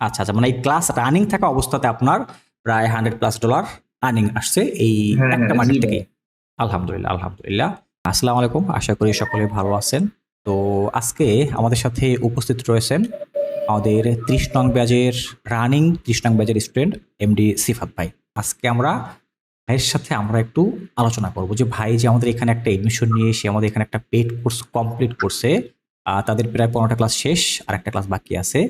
আচ্ছা আচ্ছা মানে এই ক্লাস রানিং থাকা অবস্থাতে আপনার প্রায় হান্ড্রেড প্লাস ডলার আর্নিং আসছে এই হ্যাঁ, একটা হ্যাঁ, মার্কেট থেকে আলহামদুলিল্লাহ আলহামদুলিল্লাহ। আসসালামু আলাইকুম আশা করি সকলে ভালো আছেন। তো আজকে আমাদের সাথে উপস্থিত রয়েছেন আমাদের ত্রিশ নং ব্যাজের রানিং ত্রিশ নং ব্যাজের স্টুডেন্ট এমডি সিফাত ভাই। আজকে আমরা ভাইয়ের সাথে আমরা একটু আলোচনা করব যে ভাই যে আমাদের এখানে একটা এডমিশন নিয়ে সে আমাদের এখানে একটা পেড কোর্স কমপ্লিট করছে তাদের প্রায় পনেরোটা ক্লাস শেষ আর একটা ক্লাস বাকি আছে।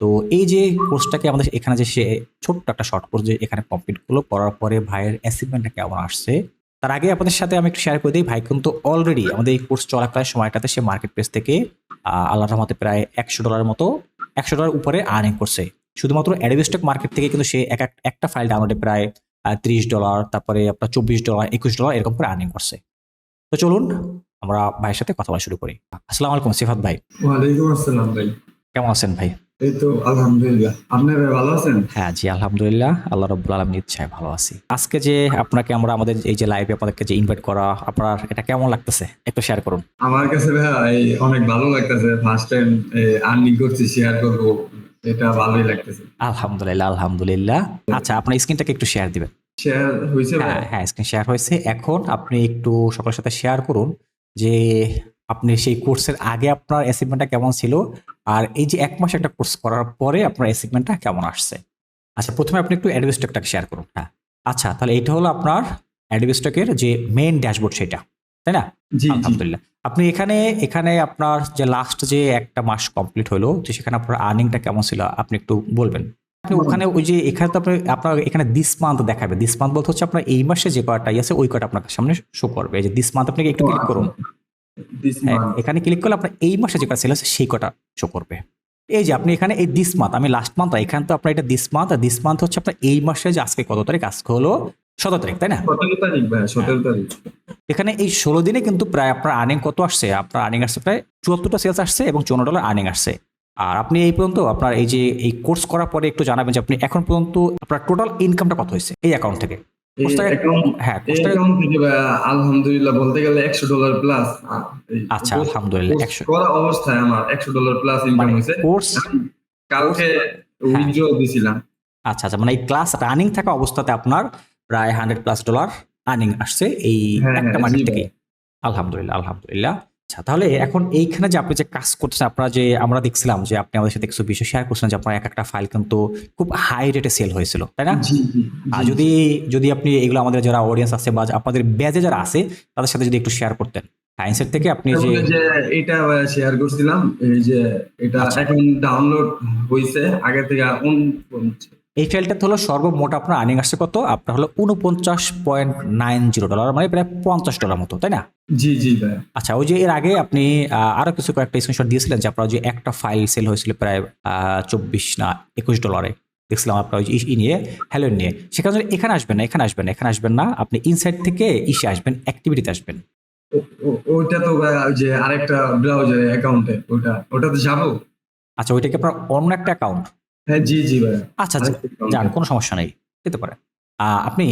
তো এই যে কোর্সটাকে আমাদের এখানে যে সে ছোট্ট একটা শর্ট কোর্স যে এখানে কমপ্লিট করল করার পরে ভাইয়ের অ্যাচিভমেন্টটা কেমন আসছে তার আগে আপনাদের সাথে আমি একটু শেয়ার করে দিই ভাই কিন্তু অলরেডি আমাদের এই কোর্স চলাকালীন সময়টাতে সে মার্কেট প্লেস থেকে আহ, আল্লাহর রহমতে প্রায় একশো ডলার মতো একশো ডলার উপরে আর্নিং করছে। শুধুমাত্র অ্যাডোবি মার্কেট থেকে কিন্তু সে এক এক- একটা ফাইল ডাউনলোডে প্রায় ত্রিশ ডলার তারপরে আপনার চব্বিশ ডলার একুশ ডলার এরকম করে আর্নিং করছে। তো চলুন আমরা ভাইয়ের সাথে কথা বলা শুরু করি। আসসালামু আলাইকুম সিফাত ভাই। ওয়ালাইকুম আসসালাম ভাই। কেমন আছেন ভাই? এই তো আলহামদুলিল্লাহ। আপনি ভালো আছেন? হ্যাঁ জি আলহামদুলিল্লাহ। আল্লাহ রব্বুল আলমীর ইচ্ছায় ভালো আছি। আজকে যে আপনাকে আমরা আমাদের এই যে লাইভে আপনাদেরকে যে ইনভাইট করা আপনার এটা কেমন লাগতেছে? একটু শেয়ার করুন। আমার কাছে ভাই অনেক ভালো লাগতেছে। ফার্স্ট টাইম আর্নিং করছি শেয়ার করব। এটা ভালোই লাগতেছে। আলহামদুলিল্লাহ আলহামদুলিল্লাহ। আচ্ছা আপনার স্ক্রিনটাকে একটু শেয়ার দিবেন। শেয়ার হয়েছে হ্যাঁ হ্যাঁ স্ক্রিন শেয়ার হয়েছে। এখন আপনি একটু সকলের সাথে শেয়ার করুন যে আপনি সেই কোর্সের আগে আপনার অ্যাচিভমেন্টটা কেমন ছিল আর এই যে এক মাস একটা কোর্স করার পরে আপনার অ্যাচিভমেন্টটা কেমন আসছে? আচ্ছা প্রথমে আপনি একটু অ্যাডোবি স্টকটাকে শেয়ার করুন। হ্যাঁ আচ্ছা তাহলে এটা হলো আপনার অ্যাডোবি স্টকের যে মেইন ড্যাশবোর্ড সেটা তাই না? আলহামদুলিল্লাহ। আপনি এখানে এখানে আপনার যে লাস্ট যে একটা মাস কমপ্লিট হলো তো সেখানে আপনার আর্নিংটা কেমন ছিল আপনি একটু বলবেন। আপনি ওখানে ওই যে এখানে তো আপনি আপনার এখানে দিস মান্থ দেখাবে। দিস মান্থ বলতে হচ্ছে আপনার এই মাসে যে কয়টাই আছে ওই কয়টা আপনার সামনে শো করবে। এই যে দিস মান্থ আপনি একটু ক্লিক করুন। মান্থ এখানে ক্লিক করলে আপনার এই মাসে যে সেল সেই কটা শো করবে। এই যে আপনি এখানে এই দিস মান্থ আমি লাস্ট মান্থ এখানে তো আপনার এটা দিস মান্থ আর দিস মান্থ হচ্ছে আপনার এই মাসে যে আজকে কত তারিখ? আজকে হলো সতেরো তারিখ তাই না? সতেরো তারিখ ভাই সতেরো তারিখ। এখানে এই ষোলো দিনে কিন্তু প্রায় আপনার আর্নিং কত আসছে? আপনার আর্নিং আসছে প্রায় চুয়াত্তরটা সেলস আসছে এবং চৌন্ন ডলার আর্নিং আসছে। আর আপনি এই পর্যন্ত আপনার এই যে এই কোর্স করার পরে একটু জানাবেন যে আপনি এখন পর্যন্ত আপনার টোটাল ইনকামটা কত হয়েছে? এই অ্যাকাউন্ট থেকে। হ্যাঁ আলহামদুলিল্লাহ বলতে গেলে একশো ডলার প্লাস আচ্ছা আলহামদুলিল্লাহ একশো করা অবস্থায় আমার একশো ডলার প্লাস ইনকাম মানে হয়েছে। কোর্স কালকে উইথড্র দিছিলাম। আচ্ছা আচ্ছা মানে এই ক্লাস রানিং থাকা অবস্থাতে আপনার প্রায় হান্ড্রেড প্লাস ডলার আর্নিং আসছে এই হ্যাঁ, একটা হ্যাঁ, জি থেকে আলহামদুলিল্লাহ আলহামদুলিল্লাহ। আচ্ছা তাহলে এখন এইখানে যে আপনি যে কাজ করছেন আপনারা যে আমরা দেখছিলাম যে আপনি আমাদের সাথে কিছু বিষয় শেয়ার করছেন যে আপনার এক একটা ফাইল কিন্তু খুব হাই রেটে সেল হয়েছিল তাই না আর যদি যদি আপনি এগুলো আমাদের যারা অডিয়েন্স আছে বা আপনাদের ব্যাজে যারা আছে তাদের সাথে যদি একটু শেয়ার করতেন সায়েন্সের থেকে আপনি যে এটা শেয়ার করছিলাম এই যে এটা আচ্ছা। এখন ডাউনলোড হয়েছে আগে থেকে অন। এই ফাইলটাতে হলো সর্বমোট আপনার আর্নিং আসছে কত? আপনার হলো উনপঞ্চাশ পয়েন্ট নাইন জিরো ডলার মানে প্রায় পঞ্চাশ ডলার মতো তাই না? জি জি ভাই। আচ্ছা ওই যে এর আগে আপনি আরও কিছু কয়েকটা স্ক্রিনশট দিয়েছিলেন যে আপনার যে একটা ফাইল সেল হয়েছিল প্রায় চব্বিশ না একুশ ডলারে দেখছিলাম আপনার ওই ই নিয়ে হ্যালো নিয়ে। সেখানে এখানে আসবেন না এখানে আসবেন না এখানে আসবেন না। আপনি ইনসাইড থেকে ইসে আসবেন অ্যাক্টিভিটিতে আসবেন। ওইটা তো যে আরেকটা ব্রাউজার অ্যাকাউন্টে ওটা ওটাতে যাব? আচ্ছা ওইটা কি আপনার অন্য একটা অ্যাকাউন্ট হ্যাঁ জি জি ভাই আচ্ছা আচ্ছা। যান কোনো সমস্যা নেই দিতে পারে আহ, আপনি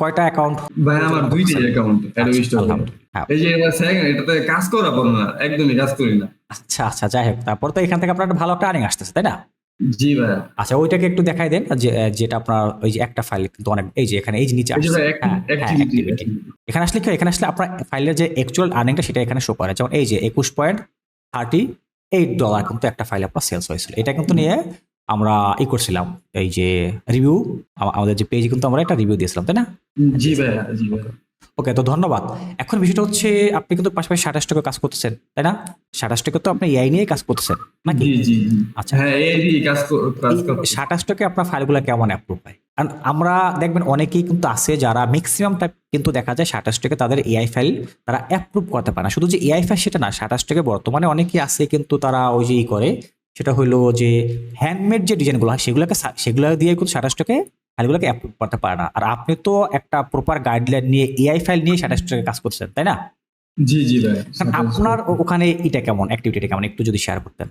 কয়টা অ্যাকাউন্ট ভাই আমার দুইটাই অ্যাকাউন্ট আলহামদুলিল্লাহ হ্যাঁ। এই যে এটাতে কাজ করা না একদমই কাজ করি না। আচ্ছা আচ্ছা যাই হোক তারপর তো এখান থেকে আপনার একটা ভালো একটা আর্নিং আসতেছে তাই না? জি ভাই আচ্ছা ওইটাকে একটু দেখাই দেন যেটা আপনার ওই যে একটা ফাইল কিন্তু অনেক এই যে এখানে এই যে নিচে আসছে। হ্যাঁ, হ্যাঁ। এখানে আসলে কি এখানে আসলে আপনার ফাইলের যে অ্যাকচুয়াল আর্নিংটা সেটা এখানে শো করে। যেমন এই যে একুশ পয়েন্ট থার্টি এইট ডলার কিন্তু একটা ফাইল আপনার সেলস হয়েছিল। এটা কিন্তু নিয়ে আমরা ই করছিলাম এই যে রিভিউ আমাদের যে পেজে কিন্তু আমরা একটা রিভিউ দিয়েছিলাম তাই না? জি ভাই জি ওকে তো ধন্যবাদ। এখন বিষয়টা হচ্ছে আপনি কিন্তু পাশাপাশি সাতাশ টাকা কাজ করতেছেন তাই না? সাতাশ টাকা তো আপনি এআই নিয়ে কাজ করতেছেন নাকি? জি জি জি। আচ্ছা। হ্যাঁ সাতাশ টাকা আপনার ফাইলগুলো কেমন অ্যাপ্রুভ হয়? কারণ আমরা দেখবেন অনেকেই কিন্তু আছে যারা ম্যাক্সিমাম টাইপ কিন্তু দেখা যায় সাতাশ টাকা তাদের এআই ফাইল তারা অ্যাপ্রুভ করতে পারে না। শুধু যে এআই ফাইল সেটা না সাতাশ টাকা বর্তমানে অনেকেই আছে কিন্তু তারা ওই যে ই করে সেটা হলো যে হ্যান্ডমেড যে ডিজাইনগুলো হয় সেগুলোকে সেগুলো দিয়ে কিন্তু সাতাশ টাকা ফাইলগুলোকে অ্যাপ্রুভ করতে পারে না। আর আপনি তো একটা প্রপার গাইডলাইন নিয়ে এআই ফাইল নিয়ে সাতাশ টাকা কাজ করছেন তাই না? জি জি ভাই আপনার ওখানে এটা কেমন অ্যাক্টিভিটিটা কেমন একটু যদি শেয়ার করতেন।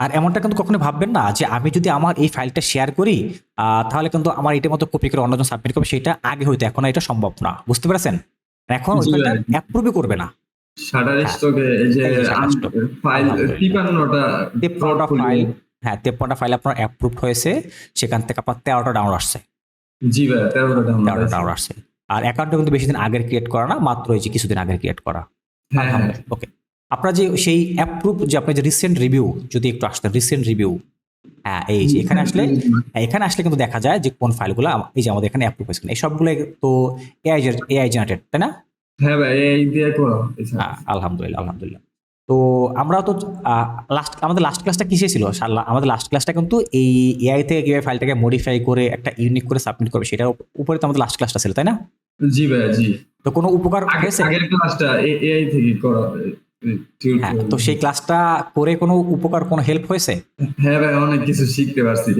আর এমনটা কিন্তু কখনো ভাববেন না যে আমি যদি আমার এই ফাইলটা শেয়ার করি তাহলে কিন্তু আমার এটার মতো কপি করে অন্যজন সাবমিট করবে সেটা আগে হইতো এখন এটা সম্ভব না। বুঝতে পেরেছেন? এখন। অ্যাপ্রুভই করবে না। শাটার হ্যাঁ। স্টকে এই যে। ফাইল file, হ্যাঁ তেপ্পান্নটা ফাইল আপনার অ্যাপ্রুভ হয়েছে। সেখান থেকে আপনার তেরোটা ডাউনলোড আসছে। জি ভাই তেরোটা তেরোটা ডাউনলোড ডাউনলোড আসছে। আর অ্যাকাউন্টটা কিন্তু বেশি দিন আগের ক্রিয়েট করা না মাত্র এই যে কিছুদিন আগের ক্রিয়েট করা। হ্যাঁ ওকে আপনার যে সেই অ্যাপ্রুভ যে আপনার যে রিসেন্ট রিভিউ যদি একটু আসতেন রিসেন্ট রিভিউ হ্যাঁ এই যে এখানে আসলে এখানে আসলে কিন্তু দেখা যায় যে কোন ফাইলগুলো এই যে আমাদের এখানে অ্যাপ্রুভ হয়েছে এই সবগুলো তো এআই এআই জেনারেটেড তাই না? হ্যাঁ ভাই এই দিয়ে করো আলহামদুলিল্লাহ আলহামদুলিল্লাহ। তো আমরা তো লাস্ট আমাদের লাস্ট ক্লাসটা কিসে ছিল? আমাদের লাস্ট ক্লাসটা কিন্তু এই এআই থেকে কীভাবে ফাইলটাকে মডিফাই করে একটা ইউনিক করে সাবমিট করবে সেটার উপরে তো আমাদের লাস্ট ক্লাসটা ছিল তাই না? জি ভাই জি। তো কোনো উপকার হয়েছে? আগের ক্লাসটা এআই থেকে করা হ্যাঁ তো সেই ক্লাসটা করে কোনো উপকার কোনো হেল্প হয়েছে? হ্যাঁ ভাই অনেক কিছু শিখতে পারছি।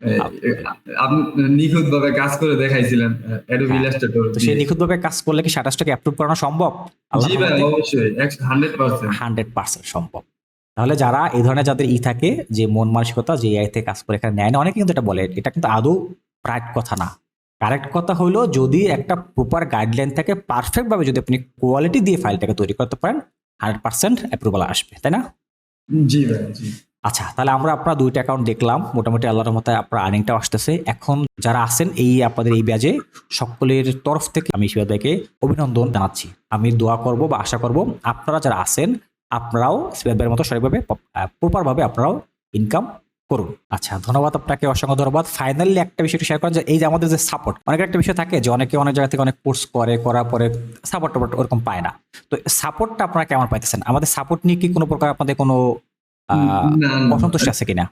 এই, আপনি নিখুঁত ভাবে কাজ করে দেখাইছিলেন অ্যাডোবি ইলাস্ট্রেটর তো সেই নিখুঁতভাবে কাজ করলে কি সাতাশটাকে অ্যাপ্রুভ করানো সম্ভব? জি ভাই অবশ্যই সম্ভব। তাহলে যারা এই ধরনের যাদের ই থাকে যে মন মানসিকতা যে এআই থেকে কাজ করে এখানে নেয় না অনেকে কিন্তু এটা বলে এটা কিন্তু আদৌ রাইট কথা না। কারেক্ট কথা হলো যদি একটা প্রপার গাইডলাইন থাকে পারফেক্ট ভাবে যদি আপনি কোয়ালিটি দিয়ে ফাইলটাকে তৈরি করতে পারেন হান্ড্রেড পার্সেন্ট অ্যাপ্রুভাল আসবে তাই না? জি ভাই জি। আচ্ছা তাহলে আমরা আপনার দুইটা অ্যাকাউন্ট দেখলাম। মোটামুটি আল্লাহর মতো আপনার আর্নিংটাও আসতেছে। এখন যারা আছেন এই আপনাদের এই ব্যাজে সকলের তরফ থেকে আমি শিবাদ ভাইকে অভিনন্দন জানাচ্ছি। আমি দোয়া করব বা আশা করব আপনারা যারা আছেন, আপনারাও শিবাদ ভাইয়ের মতো সঠিকভাবে প্রপারভাবে আপনারাও ইনকাম করুন। আচ্ছা ধন্যবাদ আপনাকে, অসংখ্য ধন্যবাদ। ফাইনালি একটা বিষয় শেয়ার করেন যে, এই যে আমাদের যে সাপোর্ট অনেক একটা বিষয় থাকে যে, অনেকে অনেক জায়গা থেকে অনেক কোর্স করে, করার পরে সাপোর্ট টাপোর্ট ওরকম পায় না। তো সাপোর্টটা আপনারা কেমন পাইতেছেন? আমাদের সাপোর্ট নিয়ে কি কোনো প্রকার আপনাদের কোনো। অসন্তুষ্ট আছে কিনা?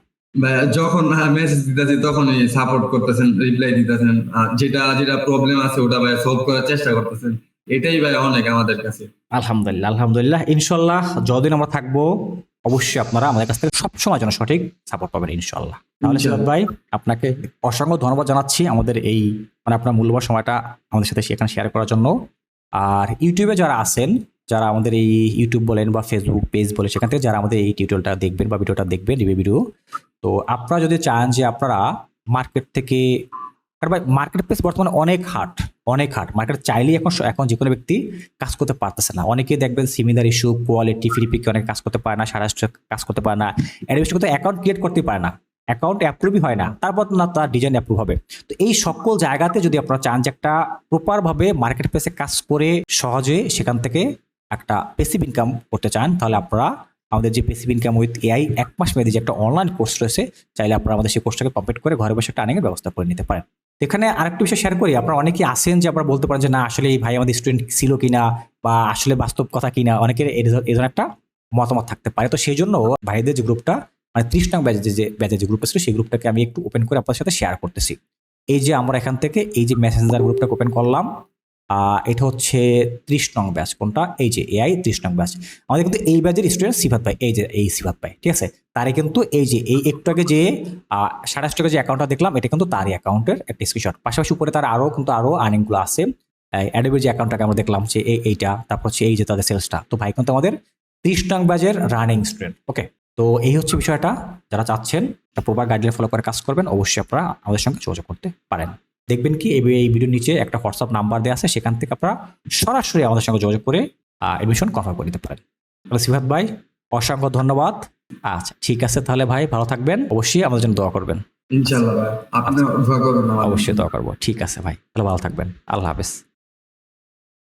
যখন মেসেজ দিতেছি তখনই সাপোর্ট করতেছেন রিপ্লাই দিতেছেন। যেটা যেটা প্রবলেম আছে ওটা ভাই সলভ করার চেষ্টা করতেছেন। এটাই ভাই অনেক আমাদের কাছে। আলহামদুলিল্লাহ আলহামদুলিল্লাহ। ইনশাল্লাহ যতদিন আমরা থাকব অবশ্যই আপনারা আমাদের কাছ থেকে সবসময় যেন সঠিক সাপোর্ট পাবেন ইনশাল্লাহ। তাহলে সিরাত ভাই আপনাকে অসংখ্য ধন্যবাদ জানাচ্ছি আমাদের এই মানে আপনার মূল্যবান সময়টা আমাদের সাথে সেখানে শেয়ার করার জন্য। আর ইউটিউবে যারা আছেন যারা আমাদের এই ইউটিউব বলেন বা ফেসবুক পেজ বলে সেখান থেকে যারা আমাদের এই টিউটোরিয়ালটা দেখবেন বা ভিডিওটা দেখবেন রিভিউ ভিডিও তো আপনারা যদি চান যে আপনারা মার্কেট থেকে, কারণ ভাই মার্কেট প্লেস বর্তমানে অনেক হাট অনেক হাট মার্কেট চাইলেই এখন এখন যে কোনো ব্যক্তি কাজ করতে পারতেছে না। অনেকে দেখবেন সিমিলার ইস্যু কোয়ালিটি ফিলিপিকে অনেক কাজ করতে পারে না, সারা কাজ করতে পারে না। অ্যাডমিশন করতে অ্যাকাউন্ট ক্রিয়েট করতে পারে না। অ্যাকাউন্ট অ্যাপ্রুভই হয় না। তারপর না, তার ডিজাইন অ্যাপ্রুভ হবে। তো এই সকল জায়গাতে যদি আপনারা চান যে একটা প্রপারভাবে মার্কেট প্লেসে কাজ করে সহজে সেখান থেকে একটা পেসিভ ইনকাম করতে চান, তাহলে আপনারা আমাদের যে পেসিভ ইনকাম উইথ এআই এক মাস মেয়াদী যে একটা অনলাইন কোর্স রয়েছে, চাইলে আপনারা আমাদের সেই কোর্সটাকে কমপ্লিট করে ঘরে বসে একটা আর্নিংয়ের ব্যবস্থা করে নিতে পারেন। এখানে আরেকটা বিষয় শেয়ার করি, আপনারা অনেকেই আসেন যে আপনারা বলতে পারেন যে, না, আসলে এই ভাই আমাদের স্টুডেন্ট ছিল কিনা বা আসলে বাস্তব কথা কিনা? অনেকের এই ধরনের একটা মতামত থাকতে পারে। তো সেই জন্য ভাইদের যে গ্রুপটা মানে ত্রিশ নং ব্যাচের যে ব্যাচের যে গ্রুপটা ছিল, সেই গ্রুপটাকে আমি একটু ওপেন করে আপনার সাথে শেয়ার করতেছি। এই যে আমরা এখান থেকে এই যে মেসেঞ্জার গ্রুপটাকে ওপেন করলাম এটা হচ্ছে ত্রিশ নং ব্যাচ। কোনটা? এই যে এআই ত্রিশ নং ব্যাচ। আমাদের কিন্তু এই ব্যাচের স্টুডেন্ট সিফাত ভাই এই যে এই সিফাত ভাই ঠিক আছে? তারে কিন্তু এই যে এই একটু আগে যে সাড়ে টাকা যে অ্যাকাউন্টটা দেখলাম, এটা কিন্তু তারই অ্যাকাউন্টের একটা স্ক্রিনশট পাশাপাশি উপরে তার আরও কিন্তু আরও আর্নিংগুলো আছে। অ্যাডোবের যে অ্যাকাউন্টটাকে আমরা দেখলাম যে এই, এইটা, তারপর হচ্ছে এই যে তাদের সেলসটা তো ভাই, কিন্তু আমাদের ত্রিশ নং ব্যাচের রানিং স্টুডেন্ট ওকে তো এই হচ্ছে বিষয়টা। যারা চাচ্ছেন প্রপার গাইডলাইন ফলো করে কাজ করবেন, অবশ্যই আপনারা আমাদের সঙ্গে যোগাযোগ করতে পারেন। দেখবেন কি এই এই ভিডিওর নিচে একটা হোয়াটসঅ্যাপ নাম্বার দেওয়া আছে সেখান থেকে আপনারা সরাসরি আমাদের সঙ্গে যোগাযোগ করে অ্যাডমিশন কনফার্ম করে নিতে পারেন। তাহলে সিফাত ভাই অসংখ্য ধন্যবাদ। আচ্ছা ঠিক আছে তাহলে ভাই ভালো থাকবেন। অবশ্যই আমাদের জন্য দোয়া করবেন। ইনশাল্লাহ অবশ্যই দোয়া করব। ঠিক আছে ভাই তাহলে ভালো থাকবেন। আল্লাহ হাফেজ।